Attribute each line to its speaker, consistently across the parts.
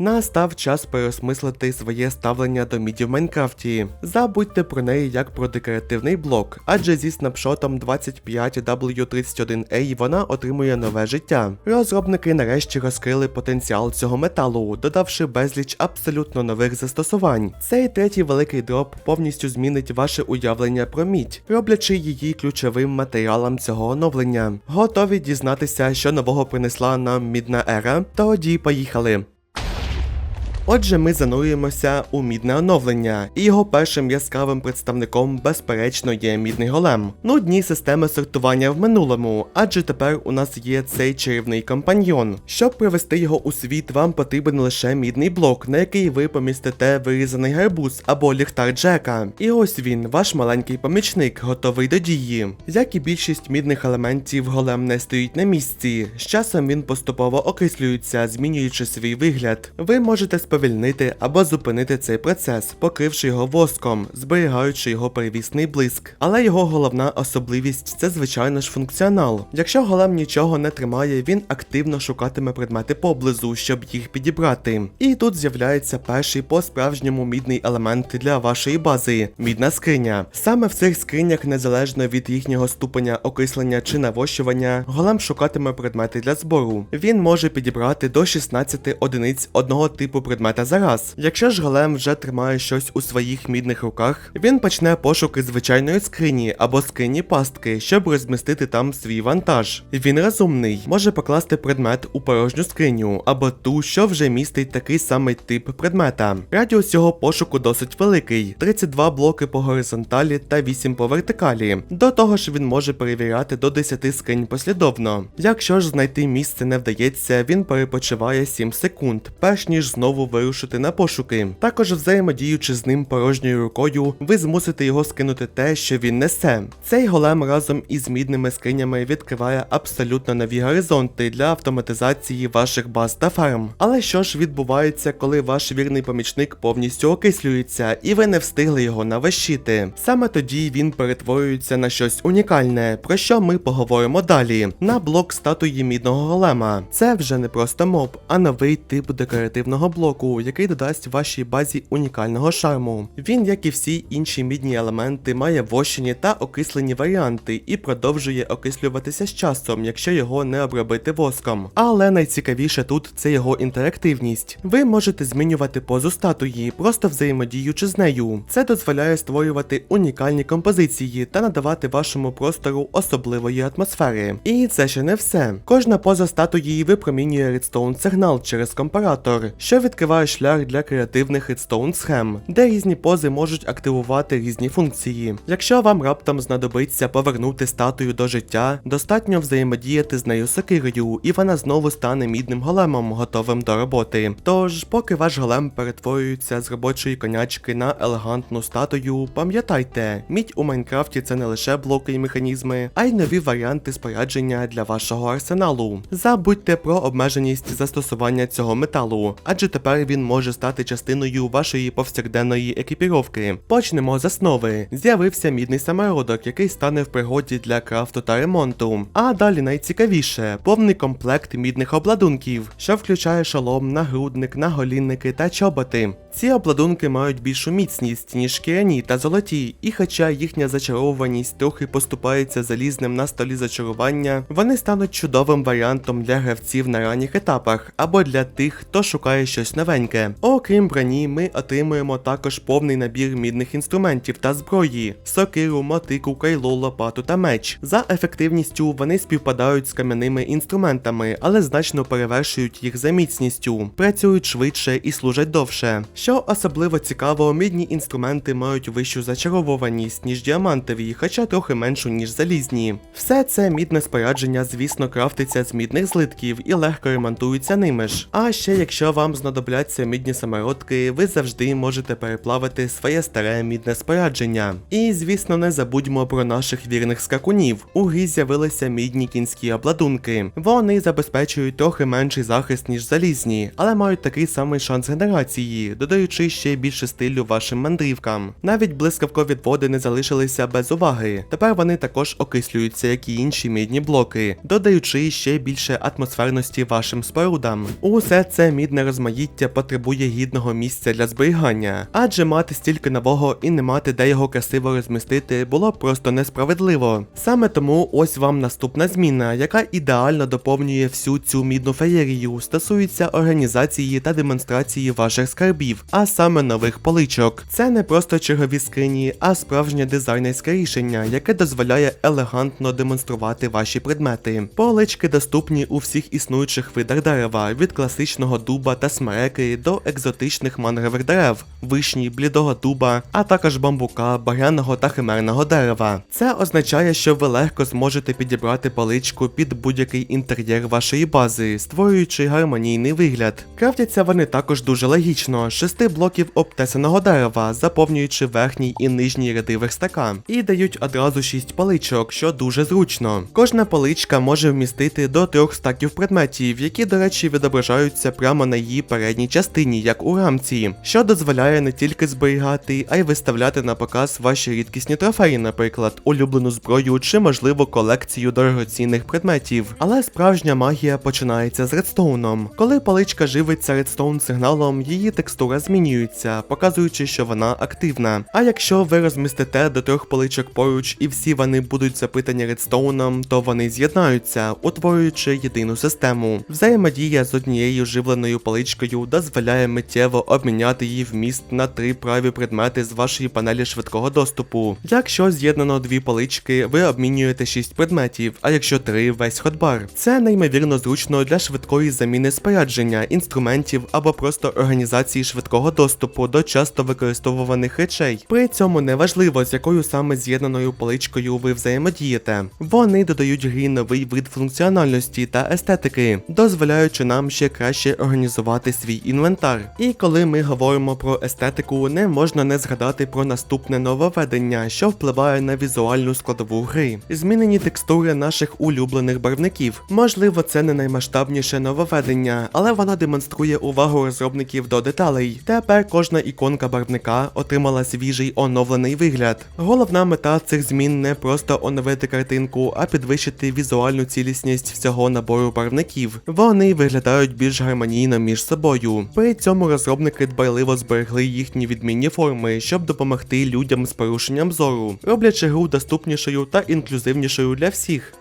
Speaker 1: Настав час переосмислити своє ставлення до міді в Майнкрафті. Забудьте про неї як про декоративний блок, адже зі снапшотом 25W31A вона отримує нове життя. Розробники нарешті розкрили потенціал цього металу, додавши безліч абсолютно нових застосувань. Цей третій великий дроп повністю змінить ваше уявлення про мідь, роблячи її ключовим матеріалом цього оновлення. Готові дізнатися, що нового принесла нам мідна ера? Тоді поїхали. Отже, ми занурюємося у мідне оновлення, і його першим яскравим представником, безперечно, є мідний голем. Нудні системи сортування в минулому, адже тепер у нас є цей чарівний компаньйон. Щоб привести його у світ, вам потрібен лише мідний блок, на який ви помістите вирізаний гарбуз або ліхтар Джека. І ось він, ваш маленький помічник, готовий до дії. Як і більшість мідних елементів, голем не стоїть на місці. З часом він поступово окислюється, змінюючи свій вигляд. Ви можете сповільнити або зупинити цей процес, покривши його воском, зберігаючи його первісний блиск. Але його головна особливість це звичайно ж функціонал. Якщо голем нічого не тримає, він активно шукатиме предмети поблизу, щоб їх підібрати. І тут з'являється перший по-справжньому мідний елемент для вашої бази мідна скриня. Саме в цих скринях, незалежно від їхнього ступеня окислення чи навощування, голем шукатиме предмети для збору. Він може підібрати до 16 одиниць одного типу предмета за раз. Якщо ж голем вже тримає щось у своїх мідних руках, він почне пошуки звичайної скрині або скрині пастки, щоб розмістити там свій вантаж. Він розумний, може покласти предмет у порожню скриню або ту, що вже містить такий самий тип предмета. Радіус цього пошуку досить великий: 32 блоки по горизонталі та 8 по вертикалі. До того ж, він може перевіряти до 10 скринь послідовно. Якщо ж знайти місце не вдається, він перепочиває 7 секунд, перш ніж знову вирушити на пошуки. Також взаємодіючи з ним порожньою рукою, ви змусите його скинути те, що він несе. Цей голем разом із мідними скринями відкриває абсолютно нові горизонти для автоматизації ваших баз та ферм. Але що ж відбувається, коли ваш вірний помічник повністю окислюється і ви не встигли його навещити? Саме тоді він перетворюється на щось унікальне, про що ми поговоримо далі. На блок статуї мідного голема. Це вже не просто моб, а новий тип декоративного блоку, який додасть вашій базі унікального шарму. Він, як і всі інші мідні елементи, має вощені та окислені варіанти і продовжує окислюватися з часом, якщо його не обробити воском. Але найцікавіше тут це його інтерактивність. Ви можете змінювати позу статуї, просто взаємодіючи з нею. Це дозволяє створювати унікальні композиції та надавати вашому простору особливої атмосфери. І це ще не все. Кожна поза статуї випромінює редстоун сигнал через компаратор, що відкриває шлях для креативних редстоун схем, де різні пози можуть активувати різні функції. Якщо вам раптом знадобиться повернути статую до життя, достатньо взаємодіяти з нею сокирою, і вона знову стане мідним големом, готовим до роботи. Тож, поки ваш голем перетворюється з робочої конячки на елегантну статую, пам'ятайте, мідь у Майнкрафті це не лише блоки і механізми, а й нові варіанти спорядження для вашого арсеналу. Забудьте про обмеженість застосування цього металу, адже тепер він може стати частиною вашої повсякденної екіпіровки. Почнемо з основи. З'явився мідний самородок, який стане в пригоді для крафту та ремонту. А далі найцікавіше повний комплект мідних обладунків, що включає шолом, нагрудник, наголінники та чоботи. Ці обладунки мають більшу міцність, ніж шкіряні та золоті, і хоча їхня зачаровуваність трохи поступається залізним на столі зачарування, вони стануть чудовим варіантом для гравців на ранніх етапах або для тих, хто шукає щось новеньке. Окрім броні, ми отримуємо також повний набір мідних інструментів та зброї: сокиру, мотику, кайло, лопату та меч. За ефективністю вони співпадають з кам'яними інструментами, але значно перевершують їх за міцністю, працюють швидше і служать довше. Що особливо цікаво, мідні інструменти мають вищу зачаровуваність, ніж діамантові, хоча трохи меншу, ніж залізні. Все це мідне спорядження, звісно, крафтиться з мідних злитків і легко ремонтується ними ж. А ще якщо вам знадобляться мідні самородки, ви завжди можете переплавити своє старе мідне спорядження. І звісно, не забудьмо про наших вірних скакунів. У грі з'явилися мідні кінські обладунки. Вони забезпечують трохи менший захист, ніж залізні, але мають такий самий шанс генерації, додаючи ще більше стилю вашим мандрівкам. Навіть блискавковідводи не залишилися без уваги. Тепер вони також окислюються, як і інші мідні блоки, додаючи ще більше атмосферності вашим спорудам. Усе це мідне розмаїття потребує гідного місця для зберігання, адже мати стільки нового і не мати де його красиво розмістити було просто несправедливо. Саме тому ось вам наступна зміна, яка ідеально доповнює всю цю мідну феєрію, стосується організації та демонстрації ваших скарбів, а саме нових поличок. Це не просто чергові скрині, а справжнє дизайнерське рішення, яке дозволяє елегантно демонструвати ваші предмети. Полички доступні у всіх існуючих видах дерева, від класичного дуба та смереки до екзотичних мангрових дерев, вишні, блідого дуба, а також бамбука, багряного та химерного дерева. Це означає, що ви легко зможете підібрати поличку під будь-який інтер'єр вашої бази, створюючи гармонійний вигляд. Крафтяться вони також дуже логічно: з шести блоків обтесаного дерева, заповнюючи верхній і нижній ряди верстака, і дають одразу шість паличок, що дуже зручно. Кожна поличка може вмістити до трьох стаків предметів, які, до речі, відображаються прямо на її передній частині, як у рамці, що дозволяє не тільки зберігати, а й виставляти на показ ваші рідкісні трофеї, наприклад, улюблену зброю чи, можливо, колекцію дорогоцінних предметів. Але справжня магія починається з редстоуном. Коли паличка живиться редстоун сигналом, її текстура змінюється, показуючи, що вона активна. А якщо ви розмістите до трьох паличок поруч і всі вони будуть запитані редстоуном, то вони з'єднаються, утворюючи єдину систему. Взаємодія з однією живленою паличкою дозволяє миттєво обміняти її вміст на три праві предмети з вашої панелі швидкого доступу. Якщо з'єднано дві палички, ви обмінюєте 6 предметів, а якщо три весь ходбар. Це неймовірно зручно для швидкої заміни спорядження, інструментів або просто організації швидкого доступу до часто використовуваних речей. При цьому не важливо, з якою саме з'єднаною паличкою ви взаємодієте. Вони додають грі новий вид функціональності та естетики, дозволяючи нам ще краще організувати свій інвентар. І коли ми говоримо про естетику, не можна не згадати про наступне нововведення, що впливає на візуальну складову гри. Змінені текстури наших улюблених барвників. Можливо, це не наймасштабніше нововведення, але воно демонструє увагу розробників до деталей. Тепер кожна іконка барвника отримала свіжий оновлений вигляд. Головна мета цих змін не просто оновити картинку, а підвищити візуальну цілісність всього набору барвників. Вони виглядають більш гармонійно між собою. При цьому розробники дбайливо зберегли їхні відмінні форми, щоб допомогти людям з порушенням зору, роблячи гру доступнішою та інклюзивнішою для всіх.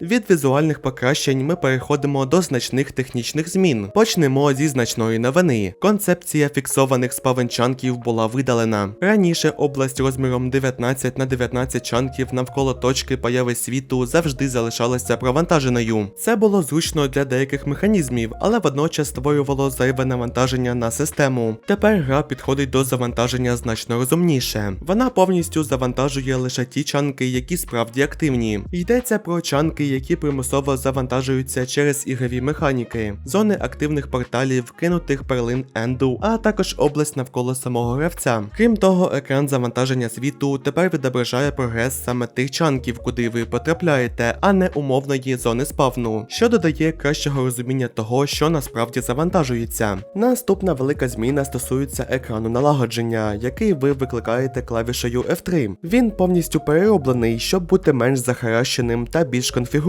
Speaker 1: Від візуальних покращень ми переходимо до значних технічних змін. Почнемо зі значної новини. Концепція фіксованих спавен-чанків була видалена. Раніше область розміром 19 на 19 чанків навколо точки появи світу завжди залишалася провантаженою. Це було зручно для деяких механізмів, але водночас створювало зайве навантаження на систему. Тепер гра підходить до завантаження значно розумніше. Вона повністю завантажує лише ті чанки, які справді активні. Йдеться про чанки, які примусово завантажуються через ігрові механіки, зони активних порталів, кинутих перлин Енду, а також область навколо самого гравця. Крім того, екран завантаження світу тепер відображає прогрес саме тих чанків, куди ви потрапляєте, а не умовної зони спавну, що додає кращого розуміння того, що насправді завантажується. Наступна велика зміна стосується екрану налагодження, який ви викликаєте клавішею F3. Він повністю перероблений, щоб бути менш захаращеним та більш конфігурованим.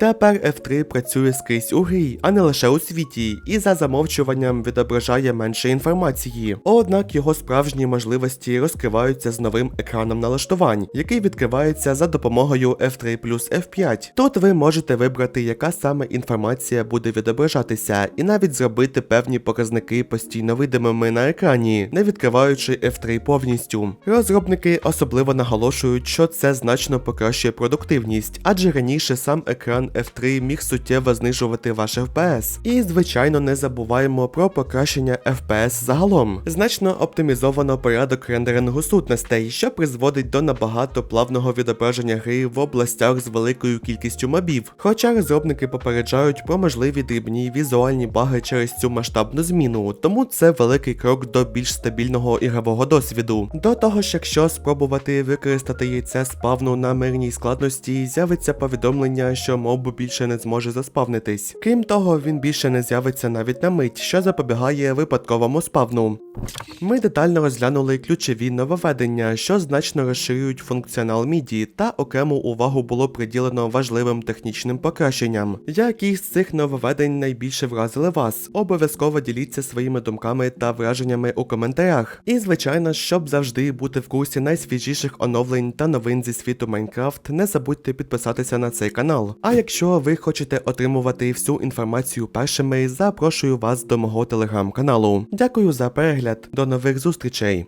Speaker 1: Тепер F3 працює скрізь у грі, а не лише у світі, і за замовчуванням відображає менше інформації. Однак його справжні можливості розкриваються з новим екраном налаштувань, який відкривається за допомогою F3 плюс F5. Тут ви можете вибрати, яка саме інформація буде відображатися, і навіть зробити певні показники постійно видимими на екрані, не відкриваючи F3 повністю. Розробники особливо наголошують, що це значно покращує продуктивність, адже раніше сам екран F3 міг суттєво знижувати ваш FPS. І, звичайно, не забуваємо про покращення FPS загалом. Значно оптимізовано порядок рендерингу сутностей, що призводить до набагато плавного відображення гри в областях з великою кількістю мобів. Хоча розробники попереджають про можливі дрібні візуальні баги через цю масштабну зміну, тому це великий крок до більш стабільного ігрового досвіду. До того ж, якщо спробувати використати яйце спавну на мирній складності, з'явиться повідомлення повідомлення, що моб більше не зможе заспавнитись. Крім того, він більше не з'явиться навіть на мить, що запобігає випадковому спавну. Ми детально розглянули ключові нововведення, що значно розширюють функціонал міді, та окрему увагу було приділено важливим технічним покращенням. Які з цих нововведень найбільше вразили вас? Обов'язково діліться своїми думками та враженнями у коментарях. І звичайно, щоб завжди бути в курсі найсвіжіших оновлень та новин зі світу Майнкрафт, не забудьте підписатися на цей канал. А якщо ви хочете отримувати всю інформацію першими, запрошую вас до мого телеграм-каналу. Дякую за перегляд, до нових зустрічей.